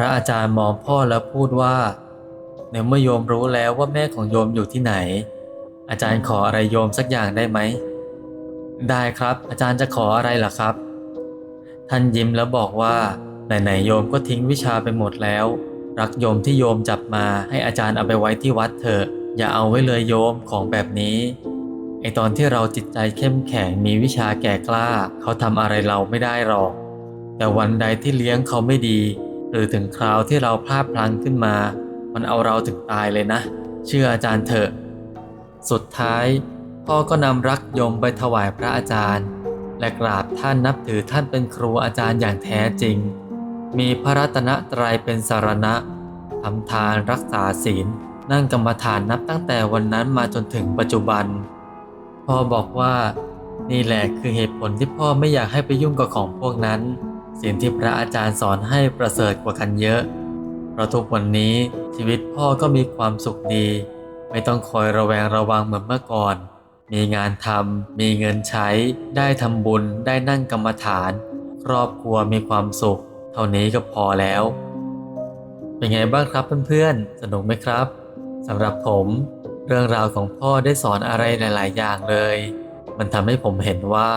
พระอาจารย์มองพ่อแล้วพูดว่าในเมื่อโยมรู้แล้วว่าแม่ของโยมอยู่ที่ไหน อาจารย์ขออะไรโยมสักอย่างได้ไหม ได้ครับ อาจารย์จะขออะไรล่ะครับ ท่านยิ้มแล้วบอกว่าไหนๆโยมก็ทิ้งวิชาไปหมดแล้ว รักโยมที่โยมจับมาให้อาจารย์เอาไปไว้ที่วัดเถอะ อย่าเอาไว้เลยโยมของแบบนี้ไอตอนที่เราจิตใจเข้มแข็งมีวิชาแก่กล้า เขาทำอะไรเราไม่ได้หรอก แต่วันใดที่เลี้ยงเขาไม่ดี หรือถึงคราวที่เราพลาดพลั้งขึ้นมา มันเอาเราถึงตายเลยนะ เชื่ออาจารย์เถอะ สุดท้าย พ่อก็นำรักยมไปถวายพระอาจารย์ และกราบท่านนับถือท่านเป็นครูอาจารย์อย่างแท้จริง มีพระรัตนตรัยเป็นสารณะทำทานรักษาศีล นั่งกรรมฐานนับตั้งแต่วันนั้นมาจนถึงปัจจุบัน พ่อบอกว่านี่แหละคือเหตุผลที่พ่อไม่อยากให้ไปยุ่งกับของพวกนั้น สิ่งที่พระอาจารย์สอนให้ประเสริฐกว่ากันเยอะ เพราะทุกวันนี้ชีวิตพ่อก็มีความสุขดี ไม่ต้องคอยระแวงระวังเหมือนเมื่อก่อน มีงานทำมีเงินใช้ ได้ทำบุญ ได้นั่งกรรมฐาน ครอบครัวมีความสุข เท่านี้ก็พอแล้ว เป็นไงบ้างครับเพื่อนๆ สนุกไหมครับสำหรับผม เรื่องราวของพ่อได้สอนอะไรหลาย ๆ อย่างเลย มันทำให้ผมเห็นว่า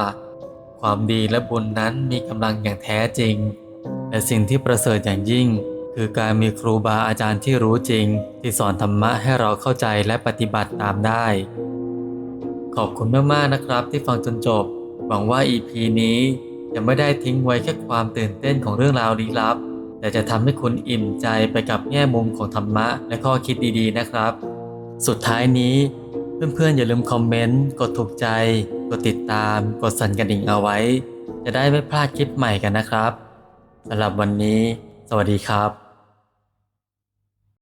ความดีและบุญนั้นมีกำลังอย่างแท้จริง และสิ่งที่ประเสริฐอย่างยิ่ง คือการมีครูบาอาจารย์ที่รู้จริง ที่สอนธรรมะให้เราเข้าใจและปฏิบัติตามได้ ขอบคุณมากๆนะครับที่ฟังจนจบ หวังว่า EP นี้จะไม่ได้ทิ้งไว้แค่ความตื่นเต้นของเรื่องราวลี้ลับ แต่จะทำให้คุณอิ่มใจไปกับแง่มุมของธรรมะและข้อคิดดีๆนะครับ สุดท้ายนี้เพื่อนๆอย่าลืมคอมเมนต์กดถูกใจ กดติดตาม กดสั่นกระดิ่งเอาไว้ จะได้ไม่พลาดคลิปใหม่กันนะครับสำหรับวันนี้ สวัสดีครับ